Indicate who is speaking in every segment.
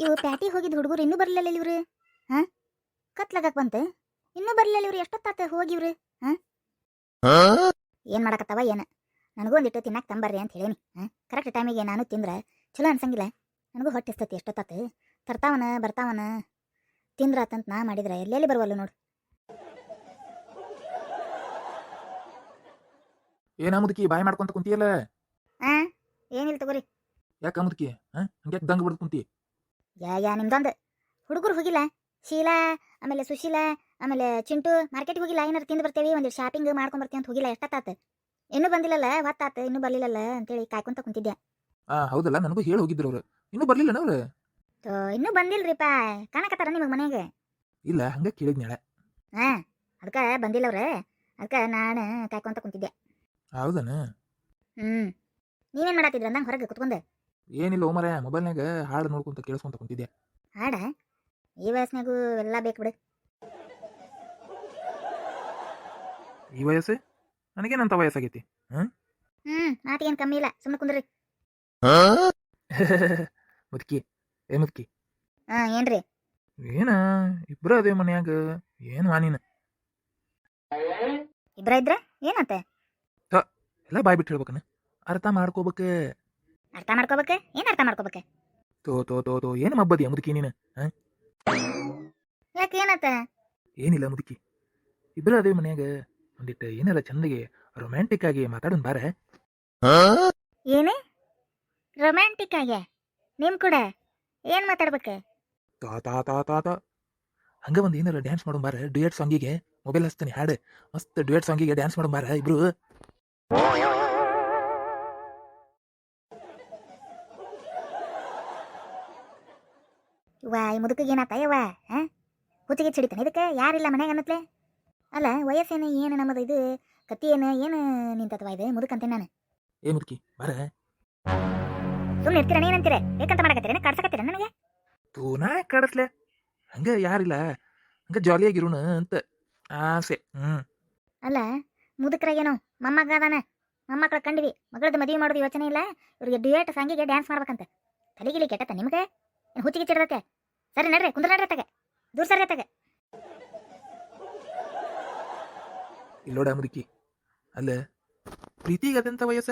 Speaker 1: ಇವು ಪ್ಯಾಟಿ ಹೋಗಿದ್ ಹುಡುಗರು ಇನ್ನೂ ಬರ್ಲಿಲ್ಲ ಇವ್ರು? ಹಾ? ಕತ್ಲಾಗಕ್ ಬಂತ? ಇನ್ನೂ ಬರ್ಲಿಲ್ಲ ಇವ್ರು? ಎಷ್ಟೊತ್ತಾತ ಹೋಗಿವ್ರು ಹಾ? ಏನ್ ಮಾಡಕತ್ತವ ಏನ? ನನಗೂ ಒಂದಿಟ್ಟು ತಿನ್ನಕ್ ತಂಬರ್ರಿ ಅಂತ ಹೇಳೇನಿ. ಹಾ? ಕರೆಕ್ಟ್ ಟೈಮಿಗೆ ನಾನು ತಿಂದ್ರೆ ಚಲೋ ಅನ್ಸಂಗಿಲ್ಲ. ನನಗೂ ಹೊಟ್ಟೆ ಎಷ್ಟತಿ ಎಷ್ಟೊತ್ತಾತ. ತರ್ತಾವನ ಬರ್ತಾವನ? ತಿಂದ್ರಾತಂತ ನಾ ಮಾಡಿದ್ರೆ ಎಲ್ಲೆಲ್ಲಿ ಬರ್ವಲ್ಲ ನೋಡು.
Speaker 2: ಏನ ಮುದುಕಿ ಬಾಯ್ ಮಾಡ್ಕೊಂತ ಕುಂತಿಯಲ್ಲ?
Speaker 1: ಹಾ ಏನಿಲ್ಲ ತಗೋರಿ.
Speaker 2: ಯಾಕ ಮುದುಕಿ ಹಂಗ್ಯಾಕ್ ದಂಗ ಬಿಡ್ದು ಕುಂತಿ?
Speaker 1: ಯಾ ಯಾ ನಿಮ್ದೊಂದು? ಹುಡುಗರು ಹೋಗಿಲ್ಲ? ಶೀಲಾ ಆಮೇಲೆ ಸುಶೀಲಾ ಆಮೇಲೆ ಚಿಂಟು ಮಾರ್ಕೆಟ್ಗೆ ಹೋಗಿಲ್ಲ? ಏನಾರು ತಿಂದು ಬರ್ತೇವಿ? ಒಂದಿಷ್ಟು ಶಾಪಿಂಗ್ ಮಾಡ್ಕೊಂಡು ಬರ್ತೀವಿ ಅಂತ ಹೋಗಿಲ್ಲ? ಎಷ್ಟತ್ತಾತ? ಇನ್ನೂ ಬಂದಿಲ್ಲಲ್ಲ? ಹೊತ್ತಾತ? ಇನ್ನೂ ಬರ್ಲಿಲ್ಲಲ್ಲ? ಅಂತೇಳಿ ಕಾಯ್ಕೊಂತ ಕುಂತಿದ್ದೆ.
Speaker 2: ಆ ಹೌದಲ್ಲ ನನಗೂ ಹೇಳಿ ಹೋಗಿದ್ರು ಅವರು. ಇನ್ನೂ ಬರಲಿಲ್ಲ ಅವ್ರು?
Speaker 1: ತೋ ಇನ್ನೂ ಬಂದಿಲ್ರಿಪ್ಪ ಕಾಣಕತ್ತಾರ ನಿಮಗೆ ಮನೆಗೆ?
Speaker 2: ಇಲ್ಲ ಹಂಗೆ ಕೇಳಿದ್ನೇಳೆ
Speaker 1: ಹಾ ಅದಕ್ಕೆ ಬಂದಿಲ್ಲ ಅವ್ರೆ. ಅದಕ್ಕೆ ನಾನು ಕಾಯ್ಕೊಂತ ಕುಂತಿದ್ದೆ.
Speaker 2: ಹೌದನ?
Speaker 1: ಹ್ಮ್. ನೀವೇನು ಮಾಡತ್ತಿದ್ರ ಅಂದಂಗೆ ಹೊರಗೆ ಕುತ್ಕೊಂಡೆ?
Speaker 2: ಏನಿಲ್ಲ ಓಮರ ಮೊಬೈಲ್ನಾಗ ಹಾಡು ನೋಡ್ಕೊಂತ ಕೇಳಿಸ್ಕೊಂತ ಕುಂತಿದ್ದೆ.
Speaker 1: ಹಾಡ? ಈ ವಯಸ್ಸಿನಾಗೂ ಎಲ್ಲ ಬೇಕು ಬಿಡು.
Speaker 2: ಈ ವಯಸ್ಸು? ನನಗೇನಂತ ವಯಸ್ಸಾಗೈತಿ?
Speaker 1: ಹ್ಮ್? ಮಾತಿಗೇನು ಕಮ್ಮಿ ಇಲ್ಲ ಸುಮ್ಮನೆ ಕುಂದ್ರಿ.
Speaker 2: ಮುದ್ಕಿ ಏ ಮುದ್ಕಿ.
Speaker 1: ಹಾ ಏನ್ರಿ?
Speaker 2: ಏನ ಇಬ್ರ ಅದೇ ಮನ್ಯಾಗ ಏನ್ ನೀನು?
Speaker 1: ಇಬ್ರ ಇದ್ರ? ಏನಂತೆ?
Speaker 2: ಎಲ್ಲ ಬಾಯ್ ಬಿಟ್ಟು ಹೇಳ್ಬೇಕನ? ಅರ್ಥ ಮಾಡ್ಕೋಬೇಕ.
Speaker 1: ಅರ್ಥ ಮಾಡ್ಕೋಬೇಕು? ಏನ್ ಅರ್ಥ ಮಾಡ್ಕೋಬೇಕು?
Speaker 2: ತೋ ತೋ ತೋ ತೋ ಏನು ಮಬ್ಬದಿ ಮುದುಕಿ ನೀನು
Speaker 1: ಯಾಕೆ ಏನತ್ತ?
Speaker 2: ಏನಿಲ್ಲ ಮುದುಕಿ ಇಬ್ಬರ ಅದೇ ಮನ್ಯಾಗ ಒಂದಿಟ್ಟು ಏನಾರ ಚಂದಗೆ ರೊಮ್ಯಾಂಟಿಕ್ ಆಗಿ ಮಾತಾಡೋನ್ ಬಾರ.
Speaker 1: ಏನೇ? ರೊಮ್ಯಾಂಟಿಕ್ ಆಗ್ಯ ನಿಮ್ ಕೂಡ? ಏನ್ ಮಾತಾಡ್ಬೇಕ?
Speaker 2: ತಾ ತಾ ತಾ ತಾ ತಾ. ಹಂಗ ಒಂದ್ ಏನಾರ ಡ್ಯಾನ್ಸ್ ಮಾಡೋನ್ ಬಾರ ಡ್ಯೂಯೆಟ್ ಸಾಂಗಿಗೆ ಮೊಬೈಲ್ ಹಚ್ತಾನೆ ಹಾಡು. ಮಸ್ತ್ ಡ್ಯೂಯೆಟ್ ಸಾಂಗಿಗೆ ಡ್ಯಾನ್ಸ್ ಮಾಡೋನ್ ಬಾರ ಇಬ್ರು.
Speaker 1: ವಾ ಈ ಮುದುಕಿಗೆ ಏನಾತ ಯವ್ವ ಹಾ? ಹುಚ್ಚಿಗೆ ಚಿಡಿತಾನೆ. ಇದಕ್ಕೆ ಯಾರಿಲ್ಲ ಮನ್ಯಾಗ ಅನ್ನತ್ಲೆ? ಅಲ್ಲ ವಯಸ್ಸೇನು ಏನು ನಮ್ಮದು ಇದು ಕತ್ತಿ ಏನು ಏನು ನಿಂತತ್ವ ಇದು ಮುದುಕಂತೆ ನಾನು?
Speaker 2: ಏ ಮುದುಕಿ ಬರ.
Speaker 1: ಸುಮ್ಮನೆ ಇರ್ತೀರ ಏನಂತೀರ ಏಕಂತ ಮಾಡಕತ್ತೀರ ಕಾಡ್ಸಕತ್ತೀರ ನನಗೆ?
Speaker 2: ತೂ ನಾ ಕಾಡಸ್ಲೆ ಹಂಗ ಯಾರಿಲ್ಲ. ಹಂಗ ಜಾಲಿಯಾಗಿರೋಣ ಅಂತ ಆಸೆ. ಹ್ಮ್.
Speaker 1: ಅಲ್ಲ ಮುದುಕರಾಗೇನೋ ಮೊಮ್ಮಗ ಅದಾನ. ಮೊಮ್ಮಕ್ಕಳ ಕಂಡ್ವಿ. ಮಗಳದ್ದು ಮದುವೆ ಮಾಡೋದು ಯೋಚನೆ ಇಲ್ಲ. ಇವ್ರಿಗೆ ಡ್ಯೂಯೇಟ್ ಸಾಂಗಿಗೆ ಡ್ಯಾನ್ಸ್ ಮಾಡ್ಬೇಕಂತ. ತಲೆಗಿಲಿ ಕೆಟ್ಟತ್ತ ನಿಮಗೆ? ಏನು ಹುಚ್ಚಿಗೆ ಚಿಡದತ್ತೆ? ಸರಿ, ನಡ್ರಿ, ಕುಂದ್ರ ನಡ್ರಿ ತಗೆ ದೂರ ಸರಿ ತಗೆ
Speaker 2: ಇಲ್ಲೋಡ ಮುದುಕಿ ಅಲ್ಲ. ಪ್ರೀತಿಗೆ ಅದೆಂತ ವಯಸ್ಸ?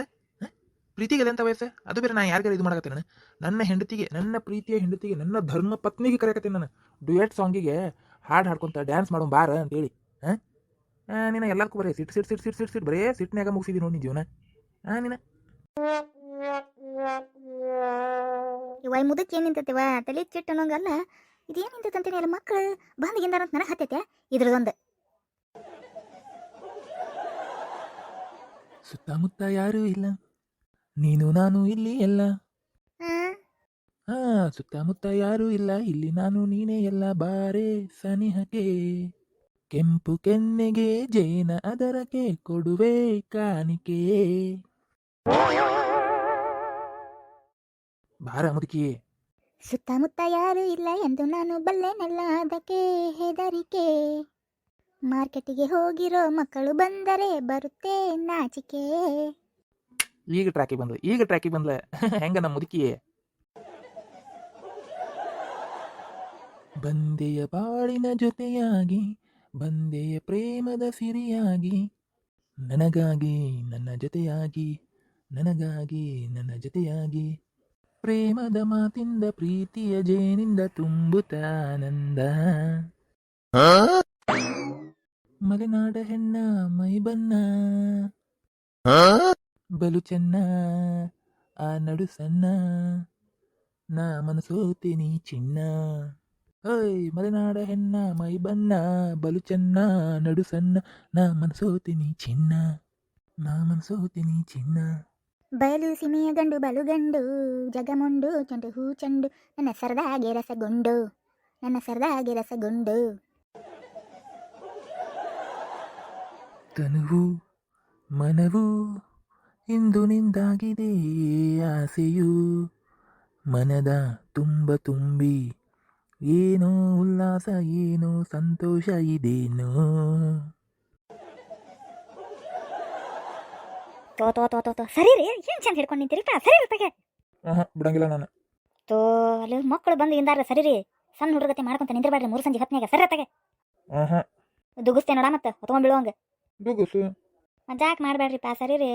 Speaker 2: ಪ್ರೀತಿಗೆ ಅದೆಂತ ವಯಸ್ಸ? ಅದು ಬೇರೆ, ನಾ ಯಾರಿಗಾರ ಇದು ಮಾಡಕತ್ತೇನೆ ನನ್ನ ಹೆಂಡತಿಗೆ, ನನ್ನ ಪ್ರೀತಿಯ ಹೆಂಡತಿಗೆ, ನನ್ನ ಧರ್ಮ ಪತ್ನಿಗೆ ಕರೆಯಕತ್ತೀನಿ ನಾನು. ಡ್ಯುಯೆಟ್ ಸಾಂಗಿಗೆ ಹಾಡು ಹಾಡ್ಕೊಂತ ಡ್ಯಾನ್ಸ್ ಮಾಡೋ ಬಾರ ಅಂತೇಳಿ. ಹಾಂ? ನೀನು ಎಲ್ಲದಕ್ಕೂ ಬರೀ, ಸಿಟ್ ಸಿಟ್ ಸಿಟ್ ಸಿಟ್ ಸಿಟ್ ಬರೇ ಸಿಟ್ನ್ಯಾಗ ಮುಗಿಸಿದಿ ನೋಡಿ ನಿನ್ ಜೀವನ. ಹಾಂ ನೀನು.
Speaker 1: ಇವ ಈ ಏನ್ ನಿಂತೈತಿ ವಾ ತಲೆ ಚಿಟ್ಟು ಅನ್ನೋಂಗಲ್ಲ ಇದೇನ್ ನಿಂತೈತಂತೀನಿ ಅಲ್ಲಿ ಮಕ್ಕಳು ಬಂದ್ಗಿಂದಾರ ಅಂತ ನನಗೆ ಹತ್ತೈತೆ ಇದ್ರದೊಂದು.
Speaker 2: ಸುತ್ತಮುತ್ತ ಯಾರು ಇಲ್ಲ. ನೀನು ನಾನು ಇಲ್ಲಿ ಎಲ್ಲ. ಹಾ? ಸುತ್ತಮುತ್ತ ಯಾರು ಇಲ್ಲ. ಇಲ್ಲಿ ನಾನು ನೀನೇ ಎಲ್ಲ. ಬಾರೆ ಸನಿಹಕೆ ಕೆಂಪು ಕೆನ್ನೆಗೆ ಜೇನ ಅದರಕ್ಕೆ ಕೊಡುವೆ ಕಾಣಿಕೆ ಬಾರ ಮುದುಕಿ.
Speaker 1: ಸುತ್ತಮುತ್ತ ಯಾರು ಇಲ್ಲ ಎಂದು ನಾನು ಬಲ್ಲೆನಲ್ಲ ಅದಕ್ಕೆ ಹೆದರಿಕೆ. ಮಾರ್ಕೆಟಿಗೆ ಹೋಗಿರೋ ಮಕ್ಕಳು ಬಂದರೆ ಬರುತ್ತೆ ನಾಚಿಕೆ.
Speaker 2: ಈಗ ಟ್ರ್ಯಾಕಿಗೆ ಬಂದ್ಲ ಈಗ ಟ್ರ್ಯಾಕಿಗೆ ಬಂದ್ಲ. ಹೆಂಗ ನಮ್ಮ ಮುದುಕಿ? ಬಂದೆಯ ಬಾಳಿನ ಜೊತೆಯಾಗಿ ಬಂದೆಯ ಪ್ರೇಮದ ಸಿರಿಯಾಗಿ ನನಗಾಗಿ ನನ್ನ ಜೊತೆಯಾಗಿ ನನಗಾಗಿ ನನ್ನ ಜೊತೆಯಾಗಿ. ಪ್ರೇಮದ ಮಾತಿಂದ ಪ್ರೀತಿಯ ಜೇನಿಂದ ತುಂಬುತ್ತಾನಂದ ಮಲೆನಾಡ ಹೆಣ್ಣ ಮೈ ಬನ್ನ ಬಲು ಚೆನ್ನ ಆ ನಡು ಸಣ್ಣ ನಾ ಮನಸೋತೀನಿ ಚಿನ್ನ ಓಯ್ ಮಲೆನಾಡ ಹೆಣ್ಣ ಮೈ ಬನ್ನ ಬಲು ಚೆನ್ನ ನಡು ಸಣ್ಣ ನಾ ಮನಸೋತೀನಿ ಚಿನ್ನ ನಾ ಮನಸೋತೀನಿ ಚಿನ್ನ
Speaker 1: ಬಯಲು ಸೀಮೆಯ ಗಂಡು ಬಲುಗಂಡು ಜಗಮುಂಡು, ಚಂಡು ಹೂ ಚಂಡು, ನನ್ನ ಸರದಾಗೆ ರಸಗೊಂಡು, ನನ್ನ ಸರದಾಗೆ ರಸಗೊಂಡು.
Speaker 2: ತನುವು, ಮನವು ಇಂದು ನಿಂದಾಗಿದೆ, ಆಸೆಯು ಮನದ ತುಂಬ ತುಂಬಿ, ಏನೋ ಉಲ್ಲಾಸ, ಏನೋ ಸಂತೋಷ, ಇದೇನೋ
Speaker 1: ತೋ ತೋ ತೋ ತೋ ತೋ. ಸರಿ ರೀ ಏನ್ ಚಂದ ಹಿಡ್ಕೊಂಡು ನಿಂತಿರಿಪ್ಪ ಸರಿ ಇರ್ತಗೆ
Speaker 2: ಬಿಡಂಗಿಲ್ಲ ನಾನು.
Speaker 1: ತೋ ಅಲ್ಲಿ ಮಕ್ಕಳು ಬಂದು ಇಂದಾರ ಸರಿ ರೀ. ಸಣ್ಣ ಹುಡುಗತೆ ಮಾಡ್ಕೊಂತ ನಿಂದಿರ್ಬೇಡ್ರಿ ಮೂರು ಸಂಜೆ ಹೊತ್ನ್ಯಾಗ. ಸರಿ ಅತ್ತಾಗೆ
Speaker 2: ಆಹಾ.
Speaker 1: ದುಗುಸ್ತೆ ನೋಡ ಮತ್ತೆ ಹೊತ್ಕೊಂಡ್ ಬೀಳುವಂಗ
Speaker 2: ದುಗುಸು.
Speaker 1: ಮಜಾಕ್ ಮಾಡಬೇಡ್ರಿಪ್ಪ ಸರಿ ರೀ.